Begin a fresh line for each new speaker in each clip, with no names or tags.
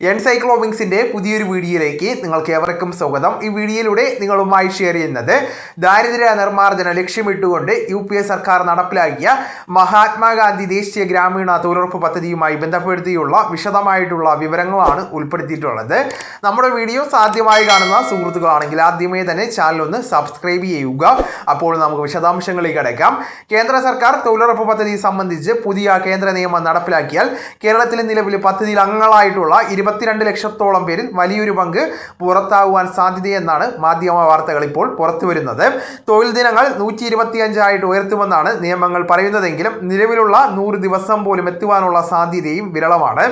എൻസൈക്ലോവിങ്സിന്റെ പുതിയൊരു വീഡിയോയിലേക്ക് നിങ്ങൾക്ക് ഏവർക്കും സ്വാഗതം. ഈ വീഡിയോയിലൂടെ നിങ്ങളുമായി ഷെയർ ചെയ്യുന്നത് ദാരിദ്ര്യ നിർമ്മാർജന ലക്ഷ്യമിട്ടുകൊണ്ട് യു പി എ സർക്കാർ നടപ്പിലാക്കിയ മഹാത്മാഗാന്ധി ദേശീയ ഗ്രാമീണ തൊഴിലുറപ്പ് പദ്ധതിയുമായി ബന്ധപ്പെടുത്തിയുള്ള വിശദമായിട്ടുള്ള വിവരങ്ങളാണ് ഉൾപ്പെടുത്തിയിട്ടുള്ളത്. നമ്മുടെ വീഡിയോ സാധ്യമായി കാണുന്ന സുഹൃത്തുക്കളാണെങ്കിൽ ആദ്യമേ തന്നെ ചാനൽ ഒന്ന് സബ്സ്ക്രൈബ് ചെയ്യുക. അപ്പോൾ നമുക്ക് വിശദാംശങ്ങളിലേക്ക് അടയ്ക്കാം കേന്ദ്ര സർക്കാർ തൊഴിലുറപ്പ് പദ്ധതി സംബന്ധിച്ച് പുതിയ കേന്ദ്ര നിയമം നടപ്പിലാക്കിയാൽ കേരളത്തിലെ നിലവിൽ പദ്ധതിയിൽ അംഗങ്ങളായിട്ടുള്ള ഇരുപത്തിരണ്ട് ലക്ഷത്തോളം പേരിൽ വലിയൊരു പങ്ക് പുറത്താകുവാൻ സാധ്യതയെന്നാണ് മാധ്യമ വാർത്തകൾ ഇപ്പോൾ പുറത്തു വരുന്നത് തൊഴിൽ ദിനങ്ങൾ നൂറ്റി ഇരുപത്തിയഞ്ചായിട്ട് ഉയർത്തുമെന്നാണ് നിയമങ്ങൾ പറയുന്നതെങ്കിലും നിലവിലുള്ള നൂറ് ദിവസം പോലും എത്തുവാനുള്ള സാധ്യതയും വിരളമാണ്.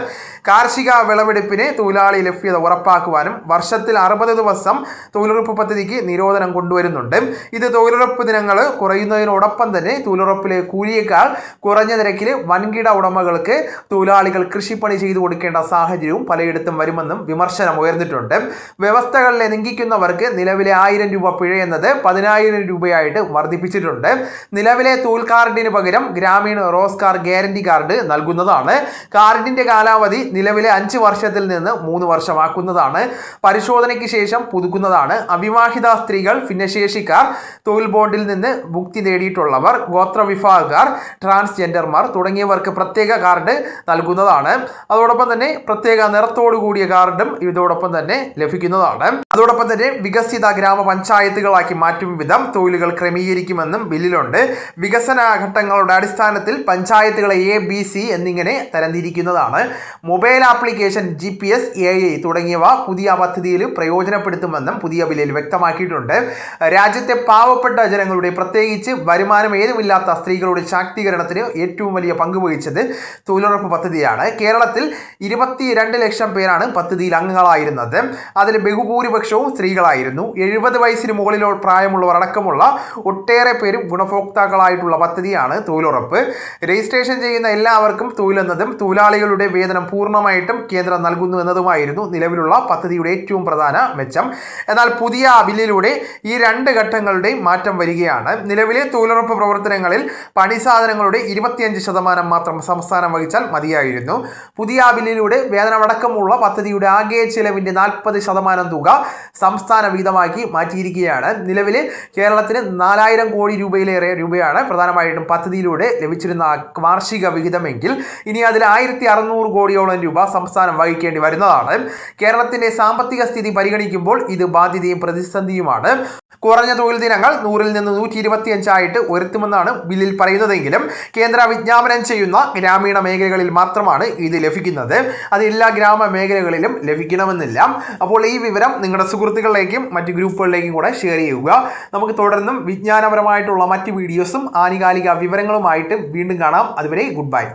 കാർഷിക വിളവെടുപ്പിന് തൊഴിലാളി ലഭ്യത ഉറപ്പാക്കുവാനും വർഷത്തിൽ അറുപത് ദിവസം തൊഴിലുറപ്പ് പദ്ധതിക്ക് നിരോധനം കൊണ്ടുവരുന്നുണ്ട്. ഇത് തൊഴിലുറപ്പ് ദിനങ്ങൾ കുറയുന്നതിനോടൊപ്പം തന്നെ തൊഴിലുറപ്പിലെ കൂലിയേക്കാൾ കുറഞ്ഞ നിരക്കിൽ വൻകിട ഉടമകൾക്ക് തൊഴിലാളികൾ കൃഷിപ്പണി ചെയ്തു കൊടുക്കേണ്ട സാഹചര്യവും പലയിടത്തും വരുമെന്നും വിമർശനം ഉയർന്നിട്ടുണ്ട്. വ്യവസ്ഥകളിലെ ലംഘിക്കുന്നവർക്ക് നിലവിലെ ആയിരം രൂപ പിഴയെന്നത് പതിനായിരം രൂപയായിട്ട് വർദ്ധിപ്പിച്ചിട്ടുണ്ട്. നിലവിലെ തൂൽ കാർഡിന് പകരം ഗ്രാമീണ റോസ് കാർ ഗ്യാരണ്ടി കാർഡ് നൽകുന്നതാണ്. കാർഡിന്റെ കാലാവധി നിലവിലെ അഞ്ച് വർഷത്തിൽ നിന്ന് മൂന്ന് വർഷമാക്കുന്നതാണ്. പരിശോധനയ്ക്ക് ശേഷം പുതുക്കുന്നതാണ്. അവിവാഹിത സ്ത്രീകൾ ഭിന്നശേഷിക്കാർ തൊഴിൽ ബോണ്ടിൽ നിന്ന് മുക്തി നേടിയിട്ടുള്ളവർ ഗോത്ര വിഭാഗക്കാർ ട്രാൻസ്ജെൻഡർമാർ തുടങ്ങിയവർക്ക് പ്രത്യേക കാർഡ് നൽകുന്നതാണ്. അതോടൊപ്പം തന്നെ പ്രത്യേക നിറത്തോടു കൂടിയ കാർഡും ഇതോടൊപ്പം തന്നെ ലഭിക്കുന്നതാണ്. അതോടൊപ്പം തന്നെ വികസിത ഗ്രാമപഞ്ചായത്തുകളാക്കി മാറ്റും വിധം തൊഴിലുകൾ ക്രമീകരിക്കുമെന്നും ബില്ലിലുണ്ട്. വികസന ഘട്ടങ്ങളുടെ അടിസ്ഥാനത്തിൽ പഞ്ചായത്തുകളെ എ ബി സി എന്നിങ്ങനെ തരംതിരിക്കുന്നതാണ്. Mobile application G P S A I തുടങ്ങിയവ പുതിയ പദ്ധതിയിൽ പ്രയോജനപ്പെടുത്തുമെന്നും പുതിയ ബില്ലിൽ വ്യക്തമാക്കിയിട്ടുണ്ട്. രാജ്യത്തെ പാവപ്പെട്ട ജനങ്ങളുടെ പ്രത്യേകിച്ച് വരുമാനം ഏതുമില്ലാത്ത സ്ത്രീകളുടെ ശാക്തീകരണത്തിന് ഏറ്റവും വലിയ പങ്ക് വഹിച്ചത് തൊഴിലുറപ്പ് പദ്ധതിയാണ്. കേരളത്തിൽ ഇരുപത്തിരണ്ട് ലക്ഷം പേരാണ് പദ്ധതിയിൽ അംഗങ്ങളായിരുന്നത്. അതിൽ ബഹുഭൂരിപക്ഷവും സ്ത്രീകളായിരുന്നു. എഴുപത് വയസ്സിന് മുകളിലോ പ്രായമുള്ളവർ അടക്കമുള്ള ഒട്ടേറെ പേരും ഗുണഭോക്താക്കളായിട്ടുള്ള പദ്ധതിയാണ് തൊഴിലുറപ്പ്. രജിസ്ട്രേഷൻ ചെയ്യുന്ന എല്ലാവർക്കും തൊഴിലെന്നതും തൊഴിലാളികളുടെ വേതനം പൂർണമായിട്ടും കേന്ദ്രം നൽകുന്നു എന്നതുമായിരുന്നു നിലവിലുള്ള പദ്ധതിയുടെ ഏറ്റവും പ്രധാന മെച്ചം. എന്നാൽ പുതിയ ബില്ലിലൂടെ ഈ രണ്ട് ഘട്ടങ്ങളുടെയും മാറ്റം വരികയാണ്. നിലവിലെ തൊഴിലുറപ്പ് പ്രവർത്തനങ്ങളിൽ പണി സാധനങ്ങളുടെ ഇരുപത്തിയഞ്ച് ശതമാനം മാത്രം സംസ്ഥാനം വഹിച്ചാൽ മതിയായിരുന്നു. പുതിയ ബില്ലിലൂടെ വേതനമടക്കമുള്ള പദ്ധതിയുടെ ആകെ ചെലവിന്റെ നാൽപ്പത് ശതമാനം തുക സംസ്ഥാന വീതമാക്കി മാറ്റിയിരിക്കുകയാണ്. നിലവിൽ കേരളത്തിന് നാലായിരം കോടി രൂപയിലേറെ രൂപയാണ് പ്രധാനമായിട്ടും പദ്ധതിയിലൂടെ ലഭിച്ചിരുന്ന വാർഷിക വിഹിതമെങ്കിൽ ഇനി അതിൽ ആയിരത്തി അറുന്നൂറ് കോടിയോളം രൂപ സംസ്ഥാനം വഹിക്കേണ്ടി വരുന്നതാണ്. കേരളത്തിന്റെ സാമ്പത്തിക സ്ഥിതി പരിഗണിക്കുമ്പോൾ ഇത് ബാധ്യതയും പ്രതിസന്ധിയുമാണ്. കുറഞ്ഞ തൊഴിൽ ദിനങ്ങൾ നൂറിൽ നിന്ന് നൂറ്റി ഇരുപത്തിയഞ്ചായിട്ട് ഉയർത്തുമെന്നാണ് ബില്ലിൽ പറയുന്നതെങ്കിലും കേന്ദ്ര വിജ്ഞാപനം ചെയ്യുന്ന ഗ്രാമീണ മേഖലകളിൽ മാത്രമാണ് ഇത് ലഭിക്കുന്നത്. അത് എല്ലാ മേഖലകളിലും ലഭിക്കണമെന്നില്ല. അപ്പോൾ ഈ വിവരം നിങ്ങളുടെ സുഹൃത്തുക്കളിലേക്കും മറ്റ് ഗ്രൂപ്പുകളിലേക്കും കൂടെ ഷെയർ ചെയ്യുക. നമുക്ക് തുടർന്നും വിജ്ഞാനപരമായിട്ടുള്ള മറ്റ് വീഡിയോസും ആനുകാലിക വിവരങ്ങളുമായിട്ട് വീണ്ടും കാണാം. അതുവരെ ഗുഡ് ബൈ